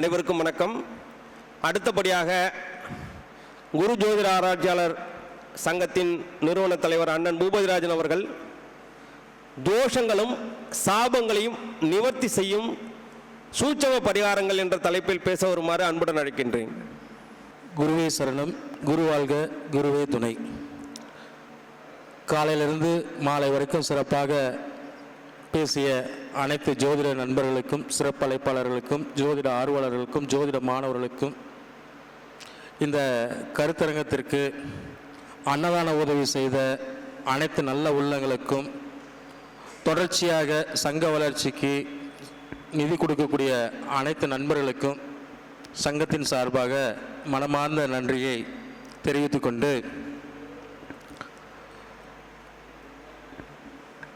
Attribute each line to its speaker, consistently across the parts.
Speaker 1: அனைவருக்கும் வணக்கம். அடுத்தபடியாக குரு ஜோதிட ஆராய்ச்சியாளர் சங்கத்தின் நிறுவன தலைவர் அண்ணன் பூபதிராஜன் அவர்கள் தோஷங்களும் சாபங்களையும் நிவர்த்தி செய்யும் சூட்சம பரிகாரங்கள் என்ற தலைப்பில் பேச வருமாறு அன்புடன் அழைக்கின்றேன்.
Speaker 2: குருவே சரணம் குரு வாழ்க குருவே துணை. காலையிலிருந்து மாலை வரைக்கும் சிறப்பாக பேசிய அனைத்து ஜோதிட நண்பர்களுக்கும் சிறப்பு அழைப்பாளர்களுக்கும் ஜோதிட ஆர்வலர்களுக்கும் ஜோதிட மாணவர்களுக்கும் இந்த கருத்தரங்கத்திற்கு அன்னதான உதவி செய்த அனைத்து நல்ல உள்ளங்களுக்கும் தொடர்ச்சியாக சங்க வளர்ச்சிக்கு நிதி கொடுக்கக்கூடிய அனைத்து நண்பர்களுக்கும் சங்கத்தின் சார்பாக மனமார்ந்த நன்றியை தெரிவித்துக்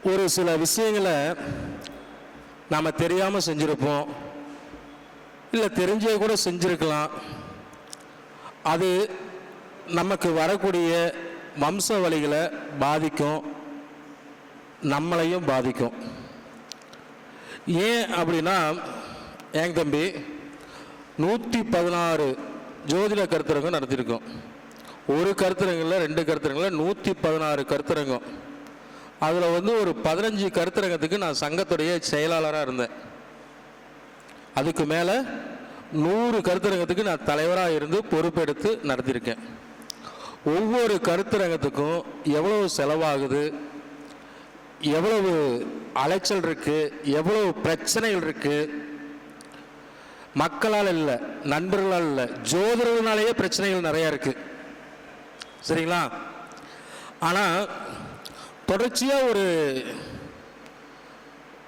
Speaker 2: ஒரு சில விஷயங்களை நாம் தெரியாமல் செஞ்சுருப்போம். இல்லை தெரிஞ்சே கூட செஞ்சுருக்கலாம். அது நமக்கு வரக்கூடிய வம்ச வழிகளை பாதிக்கும். நம்மளையும் பாதிக்கும். ஏன் அப்படின்னா ஏங்க தம்பி நூற்றி பதினாறு ஜோதிட கருத்தரங்கம் நடத்தியிருக்கோம் ஒரு கருத்தரங்கில் ரெண்டு கருத்தரங்கில் நூற்றி பதினாறு கருத்தரங்கம். அதில் வந்து ஒரு பதினஞ்சு கருத்தரங்கத்துக்கு நான் சங்கத்துடைய செயலாளராக இருந்தேன். அதுக்கு மேலே நூறு கருத்தரங்கத்துக்கு நான் தலைவராக இருந்து பொறுப்பெடுத்து நடத்தியிருக்கேன் ஒவ்வொரு கருத்தரங்கத்துக்கும் எவ்வளவு செலவாகுது எவ்வளவு அலைச்சல் இருக்குது எவ்வளவு பிரச்சனைகள் இருக்குது மக்களால் இல்லை நண்பர்களால் இல்லை ஜோதிடர்களாலேயே பிரச்சனைகள் நிறையா இருக்குது சரிங்களா? ஆனால் தொடர்ச்சியாக ஒரு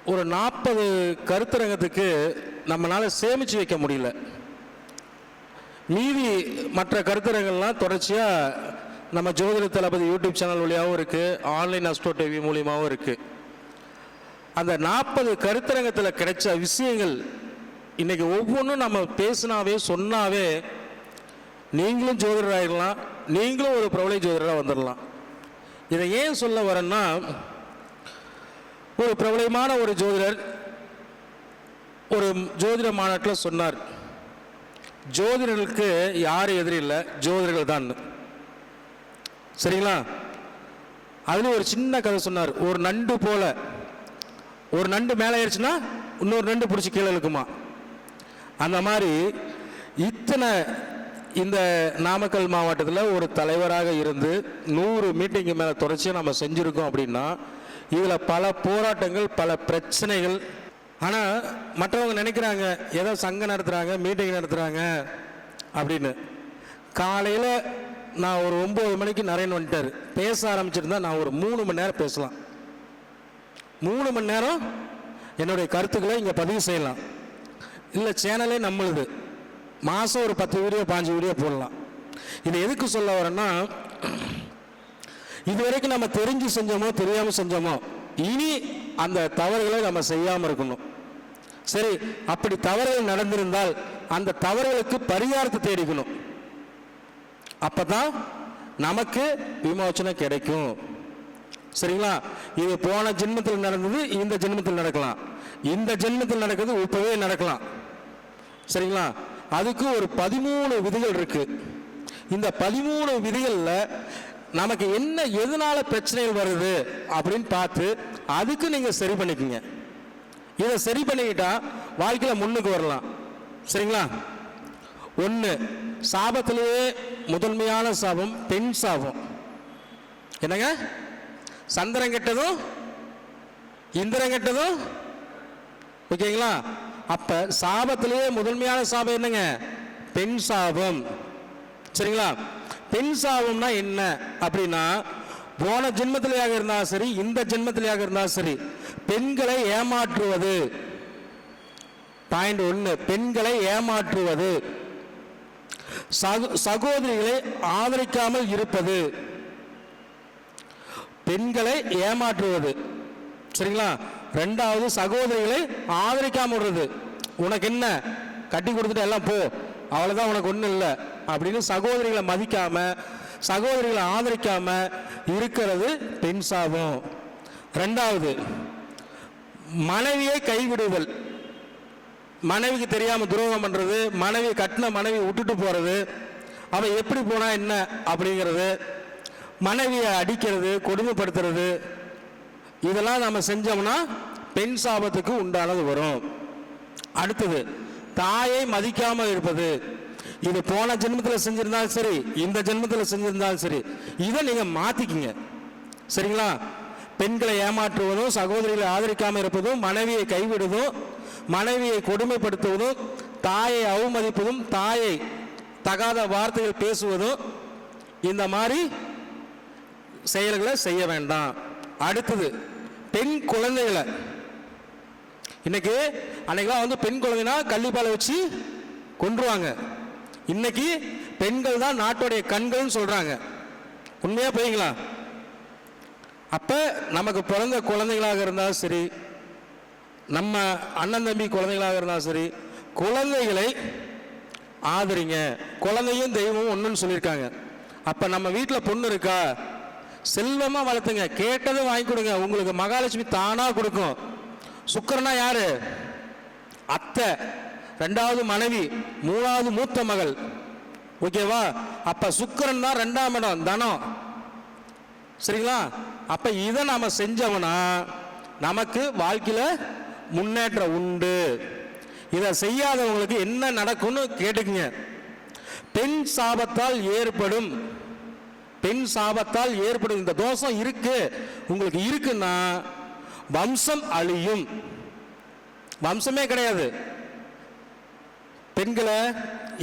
Speaker 2: ஒரு நாற்பது கருத்தரங்கத்துக்கு நம்மளால் சேமித்து வைக்க முடியல. மீதி மற்ற கருத்தரங்கள்லாம் தொடர்ச்சியாக நம்ம ஜோதிட தளபதி யூடியூப் சேனல் வழியாகவும் இருக்குது ஆன்லைன் அஸ்ட்ரோ டிவி மூலியமாகவும் இருக்குது அந்த நாற்பது கருத்தரங்கத்தில் கிடைச்ச விஷயங்கள் இன்றைக்கி ஒவ்வொன்றும் நம்ம பேசினாவே சொன்னாவே நீங்களும் ஜோதிடராகிடலாம் நீங்களும் ஒரு பிரபல ஜோதிடராக வந்துடலாம் இதை ஏன் சொல்ல வரேன்னா ஒரு பிரபலமான ஒரு ஜோதிடர் ஒரு ஜோதிட மாநாட்டில் சொன்னார் ஜோதிடர்களுக்கு யாரும் எதிரி இல்லை? ஜோதிடர்கள் தான். சரிங்களா? அதில் ஒரு சின்ன கதை சொன்னார் ஒரு நண்டு போல. ஒரு நண்டு மேலே ஆயிடுச்சுன்னா இன்னொரு நண்டு பிடிச்சி கீழே இழுக்குமா? அந்த மாதிரி இத்தனை இந்த நாமக்கல் மாவட்டத்தில் ஒரு தலைவராக இருந்து நூறு மீட்டிங்கு மேலே தொடர்ச்சியாக நம்ம செஞ்சுருக்கோம் அப்படின்னா இதில் பல போராட்டங்கள் பல பிரச்சனைகள் ஆனால் மற்றவங்க நினைக்கிறாங்க ஏதோ சங்கம் நடத்துகிறாங்க மீட்டிங் நடத்துகிறாங்க அப்படின்னு. காலையில் நான் ஒரு ஒம்பது மணிக்கு நரேன் வந்துட்டார். பேச ஆரம்பிச்சிருந்தா நான் ஒரு மூணு மணி நேரம் பேசலாம். மூணு மணி நேரம் என்னுடைய கருத்துக்களை இங்கே பதிவு செய்யலாம். இல்லை சேனலே நம்மளுது. மாதம் ஒரு பத்து வீடியோ பாஞ்சு வீடியோ போடலாம். இது எதுக்கு சொல்ல வரேன்னா இது வரைக்கும் நம்ம தெரிஞ்சு செஞ்சோமோ தெரியாமல் செஞ்சோமோ இனி அந்த தவறுகளை நம்ம செய்யாமல் இருக்கணும். சரி அப்படி தவறுகள் நடந்திருந்தால் அந்த தவறுகளுக்கு பரிகாரத்தை தேடிக்கணும். அப்போ தான் நமக்கு விமோச்சனை கிடைக்கும். சரிங்களா? இது போன ஜென்மத்தில் நடந்தது இந்த ஜென்மத்தில் நடக்கலாம். இந்த ஜென்மத்தில் நடக்கிறது இப்போவே நடக்கலாம். சரிங்களா? அதுக்கு ஒரு பதிமூணு விதிகள் இருக்கு. இந்த பதிமூணு விதிகளில் நமக்கு என்ன எதனால பிரச்சனைகள் வருது அப்படின்னு பார்த்து அதுக்கு நீங்கள் சரி பண்ணிக்கோங்க. இதை சரி பண்ணிக்கிட்டா வாழ்க்கையில் முன்னுக்கு வரலாம். சரிங்களா? ஒன்று சாபத்திலேயே முதன்மையான சாபம் பெண் சாபம். என்னங்க? சந்திரன் கெட்டதும் இந்திரன் கெட்டதும் ஓகேங்களா? அப்ப சாபத்திலேயே முதன்மையான சாபம் என்னங்க? பெண் சாபம். சரிங்களா? பெண் சாபம்னா என்ன அப்படின்னா போன ஜென்மத்திலேயாக இருந்தாலும் சரி இந்த ஜென்மத்திலேயாக இருந்தாலும் சரி பெண்களை ஏமாற்றுவது. பாயிண்ட் ஒன்று பெண்களை ஏமாற்றுவது. சகோ- சகோதரிகளை ஆதரிக்காமல் இருப்பது. பெண்களை ஏமாற்றுவது. சரிங்களா? ரெண்டாவது சகோதரிகளை ஆதரிக்காம விடுறது. உனக்கு என்ன கட்டி கொடுத்துட்டு எல்லாம் போ. அவ்வளோதான் உனக்கு ஒன்றும் இல்லை. அப்படின்னு சகோதரிகளை மதிக்காம சகோதரிகளை ஆதரிக்காம இருக்கிறது பெண் சாபம். ரெண்டாவது மனைவியை கைவிடுதல். மனைவிக்கு தெரியாமல் துரோகம் பண்ணுறது மனைவி கட்டின மனைவி விட்டுட்டு போகிறது அவன் எப்படி போனால் என்ன அப்படிங்கிறது மனைவியை அடிக்கிறது கொடுமைப்படுத்துறது இதெல்லாம் நம்ம செஞ்சோம்னா பெண் சாபத்துக்கு உண்டானது வரும். அடுத்தது தாயை மதிக்காமல் இருப்பது. இது போன ஜென்மத்தில் செஞ்சிருந்தாலும் சரி இந்த ஜென்மத்தில் செஞ்சிருந்தாலும் சரி இதை நீங்கள் மாற்றிக்கிங்க சரிங்களா? பெண்களை ஏமாற்றுவதும் சகோதரிகளை ஆதரிக்காமல் இருப்பதும் மனைவியை கைவிடுவதும் மனைவியை கொடுமைப்படுத்துவதும் தாயை அவமதிப்பதும் தாயை தகாத வார்த்தைகள் பேசுவதும் இந்த மாதிரி செயல்களை செய்ய வேண்டாம். அடுத்தது பெண் குழந்தைகளை. இன்னைக்கு அன்னைக்கெல்லாம் வந்து பெண் குழந்தைனா கள்ளிப்பாலை வச்சு கொன்றுவாங்க. இன்னைக்கு பெண்கள் தான் நாட்டுடைய கண்கள்னு சொல்கிறாங்க உண்மையாக போய்ங்களா அப்போ நமக்கு பிறந்த குழந்தைகளாக இருந்தாலும் சரி நம்ம அண்ணன் தம்பி குழந்தைகளாக இருந்தாலும் சரி குழந்தைகளை ஆதரிங்க. குழந்தையும் தெய்வமும் ஒன்றுன்னு சொல்லியிருக்காங்க. அப்போ நம்ம வீட்டில் பொண்ணு இருக்கா? செல்வமா வளர்த்துங்க. கேட்டதும் வாங்கி கொடுங்க. உங்களுக்கு மகாலட்சுமி தானா கொடுக்கும். சுக்கரனா யாரு? அத்தை. ரெண்டாவது மனைவி. மூணாவது மூத்த மகள். ஓகேவா அப்ப சுக்கிரன் தான் ரெண்டாம் இடம் தனம். சரிங்களா? அப்ப இதை நாம செஞ்சோம்னா நமக்கு வாழ்க்கையில முன்னேற்றம் உண்டு. இதை செய்யாதவங்களுக்கு என்ன நடக்கும்னு கேட்டுக்குங்க. பெண் சாபத்தால் ஏற்படும். பெண் சாபத்தால் ஏற்படும் இந்த தோஷம் இருக்கு. உங்களுக்கு இருக்குன்னா வம்சம் அழியும். வம்சமே கிடையாது. பெண்களை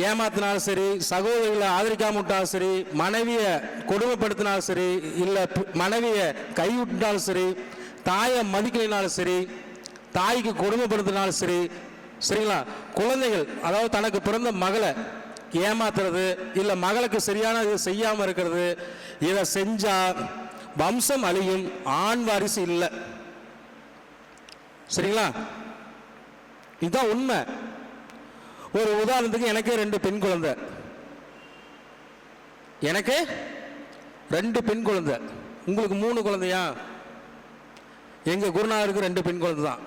Speaker 2: ஏமாத்தினாலும் சரி சகோதரிகளை ஆதரிக்காம விட்டாலும் சரி மனைவியை கொடுமைப்படுத்தினாலும் சரி இல்லை மனைவியை கைவிட்டாலும் சரி தாயை மதிக்கலினாலும் சரி தாய்க்கு கொடுமைப்படுத்தினாலும் சரி சரிங்களா? குழந்தைகள் அதாவது தனக்கு பிறந்த மகளை ஏமாத்துறது இல்லை மகளுக்கு சரியான இது செய்யாமல் இருக்கிறது இதை செஞ்சால் வம்சம் அழியும் ஆண் வாரிசு இல்லை. சரிங்களா? இதுதான் உண்மை. ஒரு உதாரணத்துக்கு எனக்கே ரெண்டு பெண் குழந்தை. எனக்கு ரெண்டு பெண் குழந்தை. உங்களுக்கு மூணு குழந்தையா? எங்கள் குருநாதருக்கு ரெண்டு பெண் குழந்தை தான்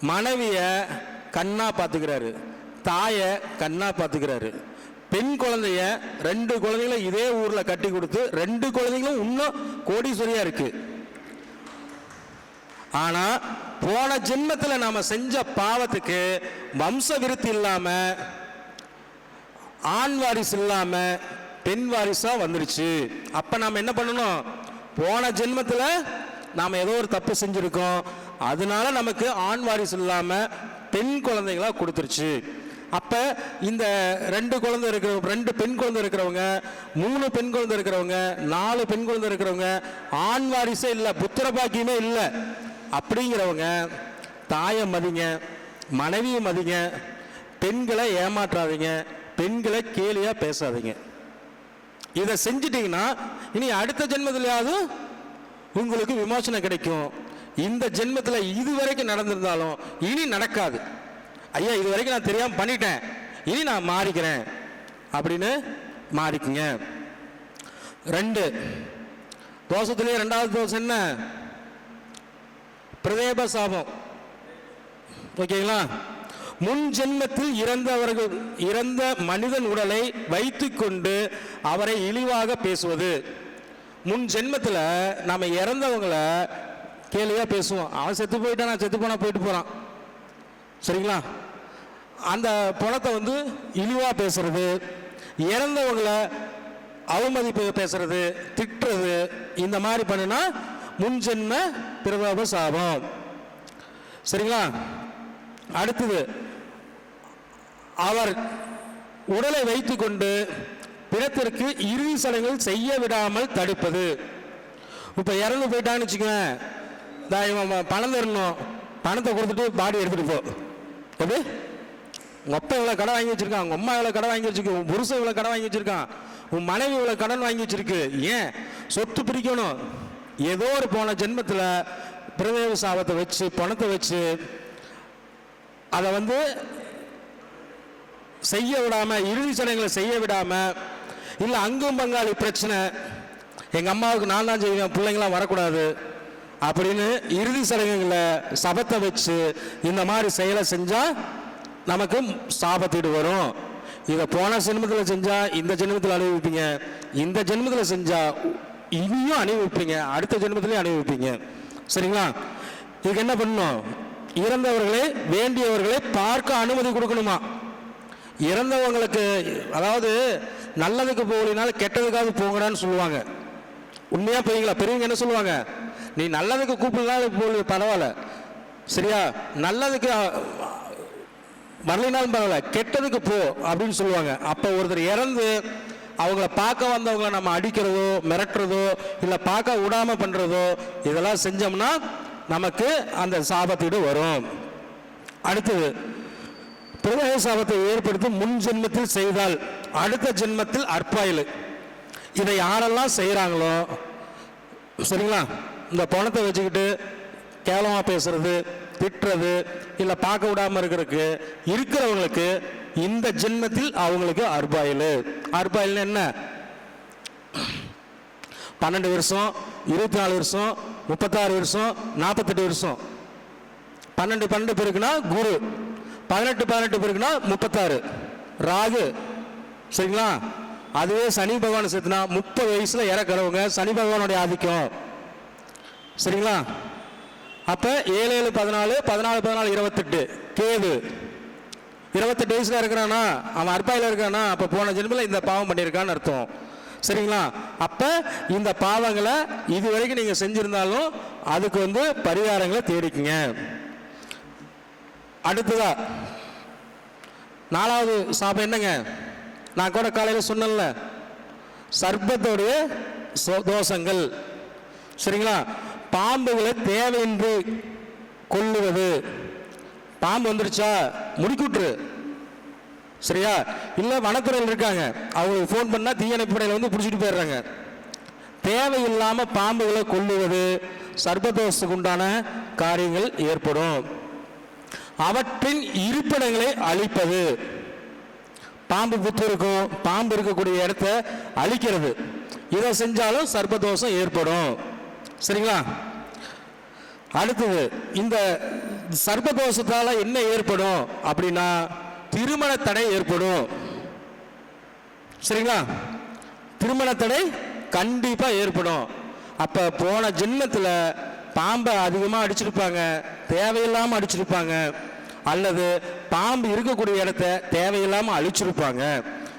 Speaker 2: மனைவியை கண்ணா பார்த்துக்கிறாரு தாயை கண்ணா பார்த்துக்கிறாரு பெண் குழந்தைய ரெண்டு குழந்தைகளை இதே ஊரில் கட்டி கொடுத்து ரெண்டு குழந்தைகளும் இன்னும் கோடீஸ்வரியாக இருக்கு. ஆனா போன ஜென்மத்தில் நாம செஞ்ச பாவத்துக்கு வம்ச விருத்தி இல்லாம ஆண் வாரிசு இல்லாம பெண் வாரிசா வந்துருச்சு. அப்ப நாம என்ன பண்ணணும்? போன ஜென்மத்தில் நாம ஏதோ ஒரு தப்பு செஞ்சுருக்கோம். அதனால நமக்கு ஆண் வாரிசு இல்லாம பெண் குழந்தைகளா கொடுத்துருச்சு. அப்போ இந்த ரெண்டு குழந்தை இருக்கிற ரெண்டு பெண் குழந்தை இருக்கிறவங்க மூணு பெண் குழந்தை இருக்கிறவங்க நாலு பெண் குழந்தை இருக்கிறவங்க ஆண் வாரிசே இல்லை புத்திர பாக்கியமே இல்லை. அப்படிங்கிறவங்க தாயை மதிங்க மனைவியை மதிங்க பெண்களை ஏமாற்றாதீங்க பெண்களை கேலியாக பேசாதீங்க. இதை செஞ்சிட்டிங்கன்னா இனி அடுத்த ஜென்மத்திலேயாவது உங்களுக்கு விமோசனம் கிடைக்கும். இந்த ஜென்மத்தில் இது வரைக்கும் நடந்திருந்தாலும் இனி நடக்காது. ஐயா இது வரைக்கும் நான் தெரியாமல் பண்ணிட்டேன். இனி நான் மாறிக்கிறேன். அப்படின்னு மாறிக்குங்க. ரெண்டு. தோஷத்துலேயே ரெண்டாவது தோஷம் என்ன? பிரதேப சாபம். ஓகேங்களா? முன் ஜென்மத்தில் இறந்தவர்கள் இறந்த மனிதன் உடலை வைத்துக்கொண்டு அவரை இழிவாக பேசுவது. முன் ஜென்மத்தில் நாம் இறந்தவங்கள கேலியா பேசுவோம். அவன் செத்து போயிட்டான்? நான் செத்து போனால் போயிட்டு போகிறான் சரிங்களா? அந்த பணத்தை வந்து இழிவாக பேசுறது இறந்தவங்களை அவமதிப்பு பேசுறது திட்டுறது இந்த மாதிரி பண்ணுனா முன்ஜென்ம பிரதாப சாபம். சரிங்களா? அடுத்தது அவர் உடலை வைத்துக்கொண்டு பிணத்திற்கு இறுதி சடங்குகள் செய்ய விடாமல் தடுப்பது. இப்போ இறந்து போயிட்டான்னு வச்சுக்கோங்க பணம் தரணும். பணத்தை கொடுத்துட்டு பாடி எடுத்துகிட்டு போ. எப்படி? உங்கள் அப்பா இவ்வளோ கடன் வாங்கி வச்சுருக்கான். உங்கள் அம்மா இவ்வளோ கடை வாங்கி வச்சுருக்கோம் உன் புருஷன் இவ்வளோ கடன் வாங்கி வச்சிருக்கான். உன் மனைவி இவ்வளோ கடன் வாங்கி வச்சுருக்கு. ஏன்? சொத்து பிரிக்கணும். ஏதோ ஒரு போன ஜென்மத்தில் பிரதேவ சாபத்தை வச்சு பணத்தை வச்சு அதை வந்து செய்ய விடாமல் இறுதி சடங்குகளை செய்ய விடாமல் இல்லை அங்கும் பங்காளி பிரச்சனை. எங்கள் அம்மாவுக்கு நான் தான் செய்வேன் பிள்ளைங்களாம் வரக்கூடாது. அப்படின்னு இறுதி சடங்குகளை சபத்தை வச்சு இந்த மாதிரி செயலை செஞ்சால் நமக்கு சாபத்தீடு வரும். இதை போன ஜென்மத்தில் செஞ்சால் இந்த ஜென்மத்தில் அனுபவிப்பீங்க இந்த ஜென்மத்தில் செஞ்சால் இனியும் அனுபவிப்பீங்க அடுத்த ஜென்மத்திலையும் அனுபவிப்பீங்க சரிங்களா? இதுக்கு என்ன பண்ணணும்? இறந்தவர்களை வேண்டியவர்களை பார்க்க அனுமதி கொடுக்கணுமா? இறந்தவங்களுக்கு அதாவது நல்லதுக்கு போகலினால கெட்டதுக்காவது போங்கடான்னு சொல்லுவாங்க. உண்மையாக போய்ங்களா? பெரியவங்க என்ன சொல்லுவாங்க? நீ நல்லதுக்கு கூப்பிடலாம் போல பரவாயில்ல. சரியா? நல்லதுக்கு வரலினாலும் பரவாயில்ல கெட்டதுக்கு போ அப்படின்னு சொல்லுவாங்க. அப்போ ஒருத்தர் இறந்து அவங்கள பார்க்க வந்தவங்கள நம்ம அடிக்கிறதோ மிரட்டுறதோ இல்லை பார்க்க விடாம பண்றதோ இதெல்லாம் செஞ்சோம்னா நமக்கு அந்த சாபத்தீடு வரும். அடுத்தது பிரதய சாபத்தை ஏற்படுத்தி முன் ஜென்மத்தில் செய்தால் அடுத்த ஜென்மத்தில் அற்பாயில். இதை யாரெல்லாம் செய்கிறாங்களோ சரிங்களா? இந்த பணத்தை வச்சுக்கிட்டு கேவலமாக பேசுறது திட்டுறது இல்லை பார்க்க விடாமல் இருக்கிறதுக்கு இருக்கிறவங்களுக்கு இந்த ஜென்மத்தில் அவங்களுக்கு அர்பாயில். அர்பாயில் என்ன? பன்னெண்டு வருஷம் இருபத்தி நாலு வருஷம் முப்பத்தாறு வருஷம் நாற்பத்தெட்டு வருஷம். பன்னெண்டு பன்னெண்டு பேருக்குன்னா குரு. பதினெட்டு பதினெட்டு பேருக்குன்னா முப்பத்தாறு. ராகு. சரிங்களா? அதுவே சனி பகவான் சேர்த்துனா முப்பது வயசில் இறக்குறவங்க சனி பகவானுடைய ஆதிக்கம். சரிங்களா? அப்போ ஏழு ஏழு பதினாலு பதினாலு பதினாலு இருபத்தெட்டு. கேது. இருபத்தெட்டு வயசில் இருக்கிறானா அவன் அற்பாயில இருக்கானா அப்போ போன ஜென்மத்தில் இந்த பாவம் பண்ணியிருக்கான்னு அர்த்தம். சரிங்களா? அப்போ இந்த பாவங்களை இது வரைக்கும் நீங்கள் செஞ்சுருந்தாலும் அதுக்கு வந்து பரிகாரங்களை தேடிக்குங்க. அடுத்ததா நாலாவது சாபம் என்னங்க? நான் கூட காலையில் சொன்னேன்ல சர்ப்பத்தோடைய சோ- தோஷங்கள். சரிங்களா? பாம்புகளை தேவையின்றி கொள்ளுவது பாம்பு வந்துருச்சா? முடிக்குட்ரு சரியா? இல்லை வனத்துறையில் இருக்காங்க. அவங்களுக்கு ஃபோன் பண்ணால் தீயணைப்பு படையில் வந்து பிடிச்சிட்டு போயிடுறாங்க. தேவையில்லாமல் பாம்புகளை கொள்ளுவது சர்பதோஷத்துக்கு உண்டான காரியங்கள் ஏற்படும். அவற்றின் இருப்பிடங்களை அழிப்பது. பாம்பு புத்து இருக்கும். பாம்பு இருக்கக்கூடிய இடத்த அழிக்கிறது. இதை செஞ்சாலும் சர்பதோஷம் ஏற்படும். சரிங்களா? அடுத்தது இந்த சர்ப்பதோஷத்தால என்ன ஏற்படும் அப்படின்னா திருமண தடை ஏற்படும். சரிங்களா? திருமண தடை கண்டிப்பாக ஏற்படும். அப்போ போன ஜென்மத்தில் பாம்பை அதிகமாக அடிச்சிருப்பாங்க தேவையில்லாமல் அடிச்சிருப்பாங்க அல்லது பாம்பு இருக்கக்கூடிய இடத்த தேவையில்லாமல் அழிச்சிருப்பாங்க.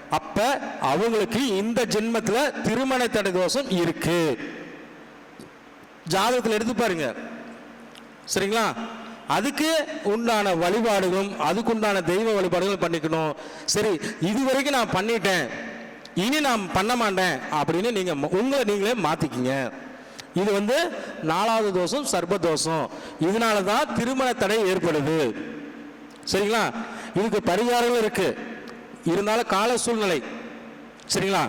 Speaker 2: அப்போ அவங்களுக்கு இந்த ஜென்மத்தில் திருமண தடை தோஷம் இருக்கு. ஜாதகத்தில் எடுத்து பாருங்க. சரிங்களா? அதுக்கு உண்டான வழிபாடுகளும் அதுக்குண்டான தெய்வ வழிபாடுகளும் பண்ணிக்கணும். சரி இது வரைக்கும் நான் பண்ணிட்டேன். இனி நான் பண்ண மாட்டேன். அப்படின்னு நீங்கள் உங்களை நீங்களே மாற்றிக்கிங்க இது வந்து நாலாவது தோஷம் சர்ப தோஷம். இதனால தான் திருமண தடை ஏற்படுது. சரிங்களா? இதுக்கு பரிகாரங்களும் இருக்குது இருந்தாலும் கால சூழ்நிலை. சரிங்களா?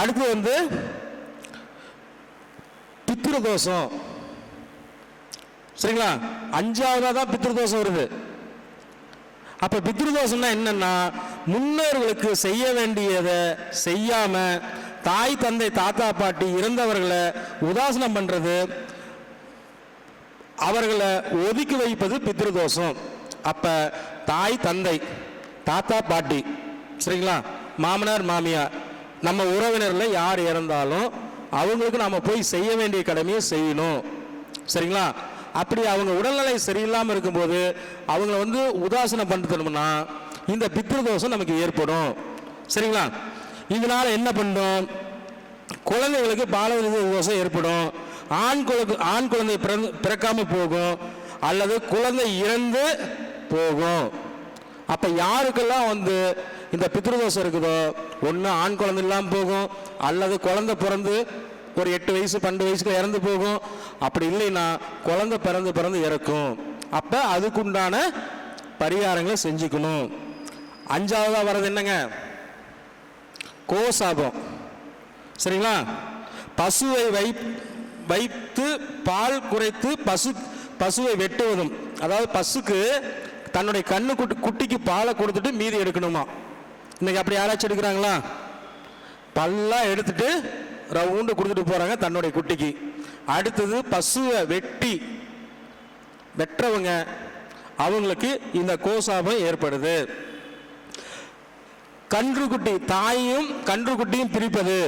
Speaker 2: அடுத்து வந்து பித்ருதோஷம். சரிங்களா? அஞ்சாவதாக தான் பித்ருதோஷம் வருது. அப்ப பித்ருதோஷம்னா என்னன்னா முன்னோர்களுக்கு செய்ய வேண்டியதை செய்யாம தாய் தந்தை தாத்தா பாட்டி இறந்தவர்களை உதாசனம் பண்றது அவர்களை ஒதுக்கி வைப்பது பித்ருதோஷம். அப்ப தாய் தந்தை தாத்தா பாட்டி சரிங்களா? மாமனார் மாமியார் நம்ம உறவினர்ல யார் இறந்தாலும் அவங்களுக்கு நாம் போய் செய்ய வேண்டிய கடமையை செய்யணும். சரிங்களா? அப்படி அவங்க உடல்நிலை சரியில்லாமல் இருக்கும்போது அவங்கள வந்து உதாசனம் பண்ணிட்டோம்னா இந்த பித்ருதோஷம் நமக்கு ஏற்படும். சரிங்களா? இதனால் என்ன பண்ணும்? குழந்தைகளுக்கு பாலவித தோஷம் ஏற்படும். ஆண் குழந்தை ஆண் குழந்தை பிறந்து பிறக்காமல் போகும். அல்லது குழந்தை இறந்து போகும். அப்போ யாருக்கெல்லாம் வந்து இந்த பித்ருதோஷம் இருக்குதோ ஒன்று ஆண் குழந்தை இல்லாமல் போகும் அல்லது குழந்தை பிறந்து ஒரு எட்டு வயசு பன்னெண்டு வயசுக்கு இறந்து போகும். அப்படி இல்லைன்னா குழந்தை பிறந்து பிறந்து இறக்கும். அப்போ அதுக்குண்டான பரிகாரங்களை செஞ்சுக்கணும். அஞ்சாவதாக வர்றது என்னங்க? கோசாபம். சரிங்களா? பசுவை வை வைத்து பால் குறைத்து பசு பசுவை வெட்டுவதும். அதாவது பசுக்கு தன்னுடைய கண்ணு குட்டி குட்டிக்கு பாலை கொடுத்துட்டு மீதி எடுக்கணுமா? இன்னைக்கு அப்படி யாராச்சும் எடுக்கிறாங்களா? பல்லா எடுத்துட்டு ரவுண்டு கொடுத்துட்டு போகிறாங்க தன்னுடைய குட்டிக்கு. அடுத்தது பசுவை வெட்டி வெட்டுறவங்க அவங்களுக்கு இந்த கோசாபம் ஏற்படுது. கன்றுக்குட்டி தாயையும் கன்றுக்குட்டியும் பிரிப்பது.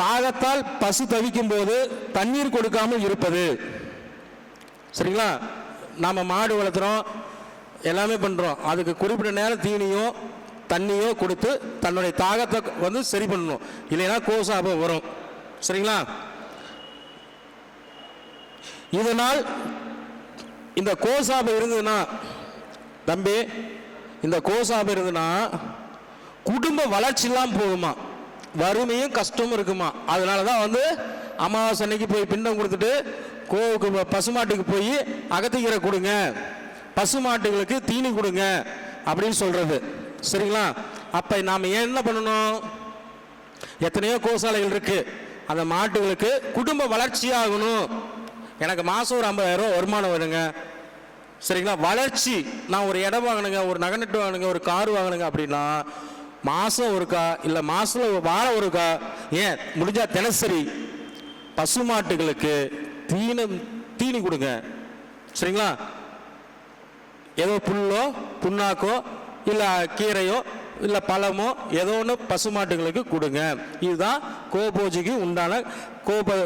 Speaker 2: தாகத்தால் பசு தவிக்கும் போது தண்ணீர் கொடுக்காமல் இருப்பது. சரிங்களா? நாம் மாடு வளர்த்துறோம் எல்லாமே பண்ணுறோம் அதுக்கு குறிப்பிட்ட நேரம் தீனியோ தண்ணியோ கொடுத்து தன்னுடைய தாகத்தை வந்து சரி பண்ணணும். இல்லைன்னா கோசாபம் வரும். சரிங்களா? இதனால் இந்த கோசாபம் இருந்ததுன்னா தம்பி இந்த கோசாபம் இருந்ததுன்னா குடும்ப வளர்ச்சி இல்லாமல் போகுமா? வறுமையும் கஷ்டமும் இருக்குமா? அதனால தான் வந்து அமாவாசை அன்னைக்கு போய் பிண்டம் கொடுத்துட்டு கோவுக்கு பசுமாட்டுக்கு போய் அகத்திக்கீரை கொடுங்க. பசுமாட்டுகளுக்கு தீனி கொடுங்க அப்படின்னு சொல்கிறது சரிங்களா? அப்போ நாம் ஏன் என்ன பண்ணணும்? எத்தனையோ கோசாலைகள் இருக்குது அந்த மாட்டுகளுக்கு குடும்ப வளர்ச்சியாகணும். எனக்கு மாதம் ஒரு ஐம்பதாயிரம் வருமானம் வருங்க. சரிங்களா? வளர்ச்சி. நான் ஒரு இடம் வாங்கினுங்க ஒரு நகை நட்டு வாங்கினுங்க ஒரு கார் வாங்கினுங்க அப்படின்னா மாதம் ஒருக்கா இல்லை மாதம் ஒரு வாரம் ஒருக்கா ஏன்? முடிஞ்சால் தினசரி பசுமாட்டுகளுக்கு தீனம் தீனி கொடுங்க. சரிங்களா? ஏதோ புல்லோ புண்ணாக்கோ இல்லை கீரையோ இல்லை பழமோ ஏதோ ஒன்று பசுமாட்டுகளுக்கு கொடுங்க. இதுதான் கோபோஜிக்கு உண்டான கோப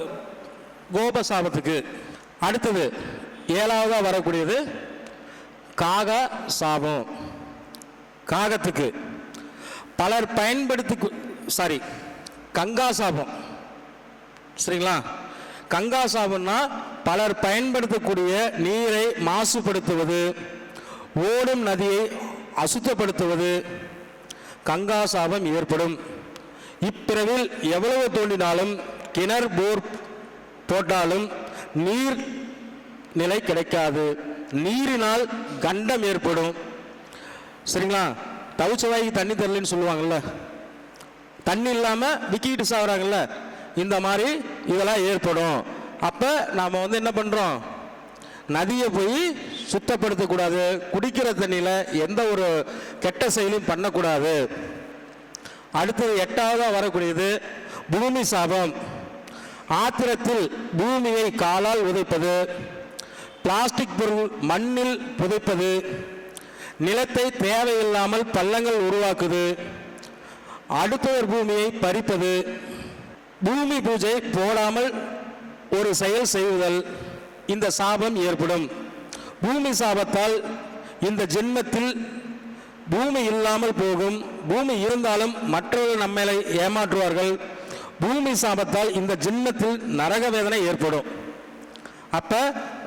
Speaker 2: கோபசாபத்துக்கு. அடுத்தது ஏழாவதாக வரக்கூடியது காக சாபம். காகத்துக்கு. பலர் பயன்படுத்தி சாரி கங்கா சாபம். சரிங்களா? கங்கா சாபம்னா பலர் பயன்படுத்தக்கூடிய நீரை மாசுபடுத்துவது ஓடும் நதியை அசுத்தப்படுத்துவது கங்கா சாபம் ஏற்படும். இப்பிறவில் எவ்வளவு தோண்டினாலும் கிணறு போர் போட்டாலும் நீர் நிலை கிடைக்காது. நீரினால் கண்டம் ஏற்படும். சரிங்களா? தவிச்சவாய்க்கு தண்ணி தரலன்னு சொல்லுவாங்கல்ல. தண்ணி இல்லாமல் விக்கிட்டு சாகுறாங்கல்ல இந்த மாதிரி இதெல்லாம் ஏற்படும். அப்போ நாம் வந்து என்ன பண்ணுறோம் நதியை போய் சுத்தப்படுத்தக்கூடாது குடிக்கிற தண்ணியில் எந்த ஒரு கெட்ட செயலையும் பண்ணக்கூடாது. அடுத்தது எட்டாவதாக வரக்கூடியது பூமி சாபம். ஆத்திரத்தில் பூமியை காலால் உதைப்பது. பிளாஸ்டிக் பொருள் மண்ணில் புதைப்பது. நிலத்தை தேவையில்லாமல் பள்ளங்கள் உருவாக்குது. அடுத்தவர் பூமியை பறிப்பது. பூமி பூஜை போடாமல் ஒரு செயல் செய்வதல் இந்த சாபம் ஏற்படும். பூமி சாபத்தால் இந்த ஜென்மத்தில் பூமி இல்லாமல் போகும். பூமி இருந்தாலும் மற்றவர்கள் நம்மளை ஏமாற்றுவார்கள். பூமி சாபத்தால் இந்த ஜென்மத்தில் நரக வேதனை ஏற்படும். அப்போ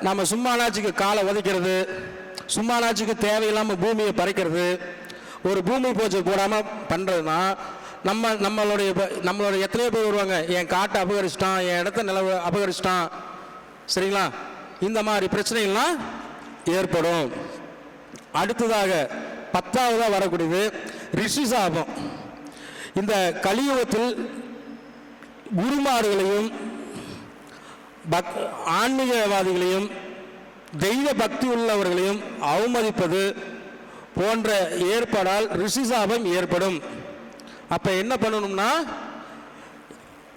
Speaker 2: நம்ம சும்மானாச்சுக்கு காலை உதைக்கிறது சும்மானாச்சுக்கு தேவையில்லாமல் பூமியை பறிக்கிறது ஒரு பூமி பூஜை போடாமல் பண்ணுறதுனா நம்ம நம்மளுடைய ப- நம்மளுடைய எத்தனையோ பேர் வருவாங்க. என் காட்டை அபகரிச்சிட்டான் என் இடத்த நிலவ அபகரிச்சிட்டான். சரிங்களா? இந்த மாதிரி பிரச்சனைகள்லாம் ஏற்படும். அடுத்ததாக பத்தாவதாக வரக்கூடியது ரிஷி சாபம். இந்த கலியுகத்தில் குருமார்களையும் பக் ஆன்மீகவாதிகளையும் தெய்வ பக்தி உள்ளவர்களையும் அவமதிப்பது போன்ற ஏற்பாடால் ரிஷி சாபம் ஏற்படும். அப்போ என்ன பண்ணணும்னா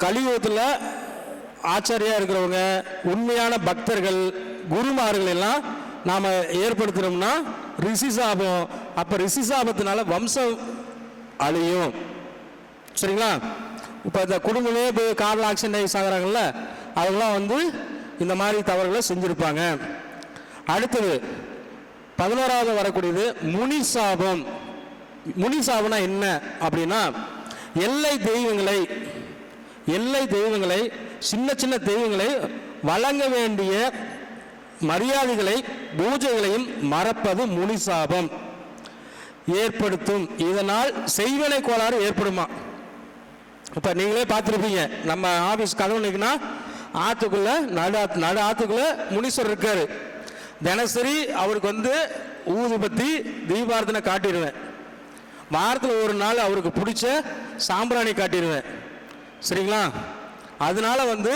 Speaker 2: கலியுகத்தில் ஆச்சாரியாக இருக்கிறவங்க உண்மையான பக்தர்கள் குருமார்கள் எல்லாம் நாம் ஏற்படுத்துகிறோம்னா ரிஷி சாபம். அப்போ ரிஷி சாபத்தினால வம்சம் அழியும். சரிங்களா? இப்போ இந்த குடும்பமே போய் காரில் ஆக்சிடென்ட் ஆகி சாகுறாங்கல்ல வந்து இந்த மாதிரி தவறுகளை செஞ்சுருப்பாங்க. அடுத்தது பதினோராவது வரக்கூடியது முனி சாபம். முனி என்ன அப்படின்னா எல்லை தெய்வங்களை எல்லை தெய்வங்களை சின்ன சின்ன தெய்வங்களை வழங்க வேண்டிய மரியாதைகளை பூஜைகளையும் மறப்பது முனி சாபம் ஏற்படுத்தும். இதனால் செய்வனை கோளாறு ஏற்படுமா? இப்போ நீங்களே பார்த்துருப்பீங்க. நம்ம ஆஃபீஸ் கதவு நிற்குனா ஆற்றுக்குள்ள நடு ஆத்து நடு ஆற்றுக்குள்ள முனீஸ்வரர் இருக்கார். தினசரி அவருக்கு வந்து ஊதுபத்தி தீபார்த்தனை காட்டிடுவேன். வாரத்தில் ஒரு நாள் அவருக்கு பிடிச்ச சாம்பிராணி காட்டிடுவேன். சரிங்களா? அதனால வந்து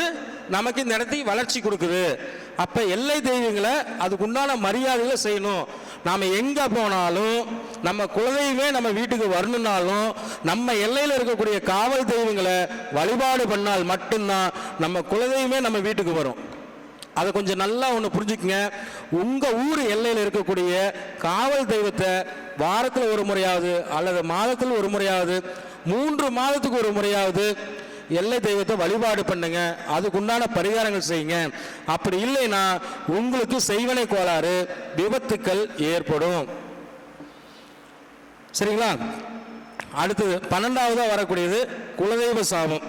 Speaker 2: நமக்கு இந்த இடத்துக்கு வளர்ச்சி கொடுக்குது. அப்போ எல்லை தெய்வங்களை அதுக்குண்டான மரியாதைகளை செய்யணும். நாம் எங்கே போனாலும் நம்ம குலதெய்வமே நம்ம வீட்டுக்கு வரணுன்னாலும் நம்ம எல்லையில் இருக்கக்கூடிய காவல் தெய்வங்களை வழிபாடு பண்ணால் மட்டும்தான் நம்ம குலதெய்வமே நம்ம வீட்டுக்கு வரும். அதை கொஞ்சம் நல்லா ஒன்று புரிஞ்சுக்கங்க. உங்கள் ஊர் எல்லையில் இருக்கக்கூடிய காவல் தெய்வத்தை வாரத்தில் ஒரு முறையாவது அல்லது மாதத்தில் ஒரு முறையாவது மூன்று மாதத்துக்கு ஒரு முறையாவது எல்லை தெய்வத்தை வழிபாடு பண்ணுங்க. அதுக்குண்டான பரிகாரங்கள் செய்யுங்க. அப்படி இல்லைன்னா உங்களுக்கு செய்வனை கோளாறு விபத்துக்கள் ஏற்படும். சரிங்களா? அடுத்தது பன்னெண்டாவதாக வரக்கூடியது குலதெய்வ சாபம்.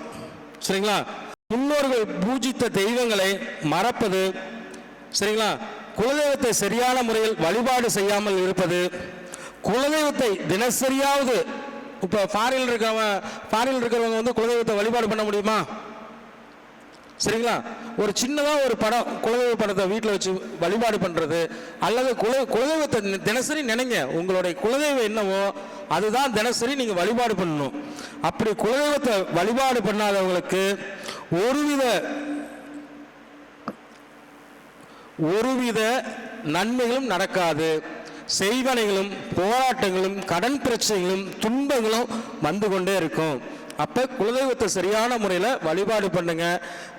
Speaker 2: சரிங்களா? முன்னோர்கள் பூஜித்த தெய்வங்களை மறப்பது சரிங்களா? குலதெய்வத்தை சரியான முறையில் வழிபாடு செய்யாமல் இருப்பது குலதெய்வத்தை தினசரியாவது இப்போ ஃபாரினில் இருக்கிறவங்க ஃபாரினில் இருக்கிறவங்க வந்து குலதெய்வத்தை வழிபாடு பண்ண முடியுமா? சரிங்களா? ஒரு சின்னதாக ஒரு படம் குலதெய்வ படத்தை வீட்டில் வச்சு வழிபாடு பண்ணுறது அல்லது குல குலதெய்வத்தை தினசரி நினைங்க உங்களுடைய குலதெய்வம் என்னவோ அதுதான் தினசரி நீங்கள் வழிபாடு பண்ணணும். அப்படி குலதெய்வத்தை வழிபாடு பண்ணாதவங்களுக்கு ஒருவித ஒருவித நன்மைகளும் நடக்காது. செய்வனைகளும் போராட்டங்களும் கடன் பிரச்சனைகளும் துன்பங்களும் வந்து கொண்டே இருக்கும். அப்போ குலதெய்வத்தை சரியான முறையில் வழிபாடு பண்ணுங்க.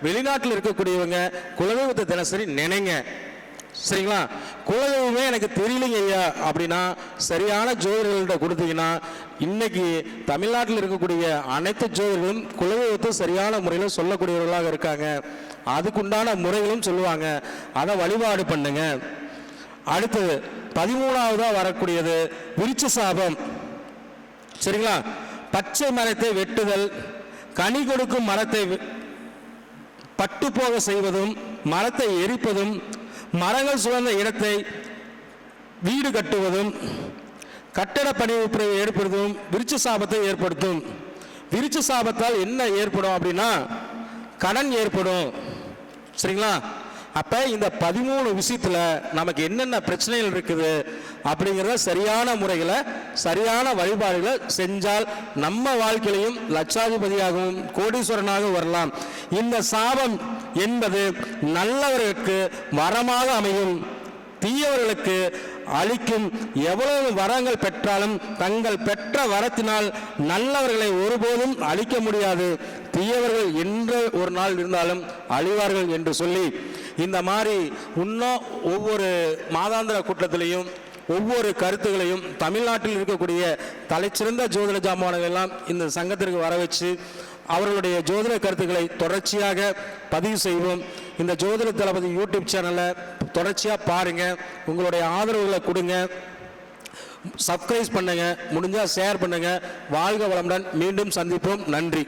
Speaker 2: வெளிநாட்டில் இருக்கக்கூடியவங்க குலதெய்வத்தை தினசரி நினைங்க. சரிங்களா? குலதெய்வமே எனக்கு தெரியலைங்க ஐயா. அப்படின்னா சரியான ஜோதிடர்கள்ட்ட கொடுத்தீங்கன்னா இன்னைக்கு தமிழ்நாட்டில் இருக்கக்கூடிய அனைத்து ஜோதிடர்களும் குலதெய்வத்தை சரியான முறையில் சொல்லக்கூடியவர்களாக இருக்காங்க. அதுக்குண்டான முறைகளும் சொல்லுவாங்க. அதை வழிபாடு பண்ணுங்க. அடுத்தது பதிமூணாவதாக வரக்கூடியது விருச்ச சாபம். சரிங்களா? பச்சை மரத்தை வெட்டுதல் கனி கொடுக்கும் மரத்தை பட்டு போக செய்வதும் மரத்தை எரிப்பதும் மரங்கள் சுழந்த இடத்தை வீடு கட்டுவதும் கட்டட பணிவுப்பை ஏற்படுத்தும் விருச்ச சாபத்தை ஏற்படுத்தும். விருச்ச சாபத்தால் என்ன ஏற்படும் அப்படின்னா கடன் ஏற்படும். சரிங்களா? அப்போ இந்த பதிமூணு விஷயத்தில் நமக்கு என்னென்ன பிரச்சனைகள் இருக்குது அப்படிங்கிறத சரியான முறையில் சரியான வழிபாடுகளை செஞ்சால் நம்ம வாழ்க்கையிலையும் லட்சாதிபதியாகவும் கோடீஸ்வரனாகவும் வரலாம். இந்த சாபம் என்பது நல்லவர்களுக்கு வரமாக அமையும். தீயவர்களுக்கு அளிக்கும் எவ்வளவு வரங்கள் பெற்றாலும் தங்கள் பெற்ற வரத்தினால் நல்லவர்களை ஒருபோதும் அழிக்க முடியாது. தீயவர்கள் என்று ஒரு நாள் இருந்தாலும் அழிவார்கள் என்று சொல்லி இந்த மாதிரி இன்னும் ஒவ்வொரு மாதாந்திர கூட்டத்திலையும் ஒவ்வொரு கருத்துகளையும் தமிழ்நாட்டில் இருக்கக்கூடிய தலைச்சிறந்த ஜோதிட ஜாமான்கள் எல்லாம் இந்த சங்கத்திற்கு வர வச்சு அவர்களுடைய ஜோதிட கருத்துக்களை தொடர்ச்சியாக பதிவு செய்வோம். இந்த ஜோதிட தளபதி யூடியூப் சேனலை தொடர்ச்சியாக பாருங்கள் உங்களுடைய ஆதரவுகளை கொடுங்க. சப்ஸ்கிரைப் பண்ணுங்கள் முடிஞ்சால் ஷேர் பண்ணுங்கள் வாழ்க வளமுடன் மீண்டும் சந்திப்போம். நன்றி.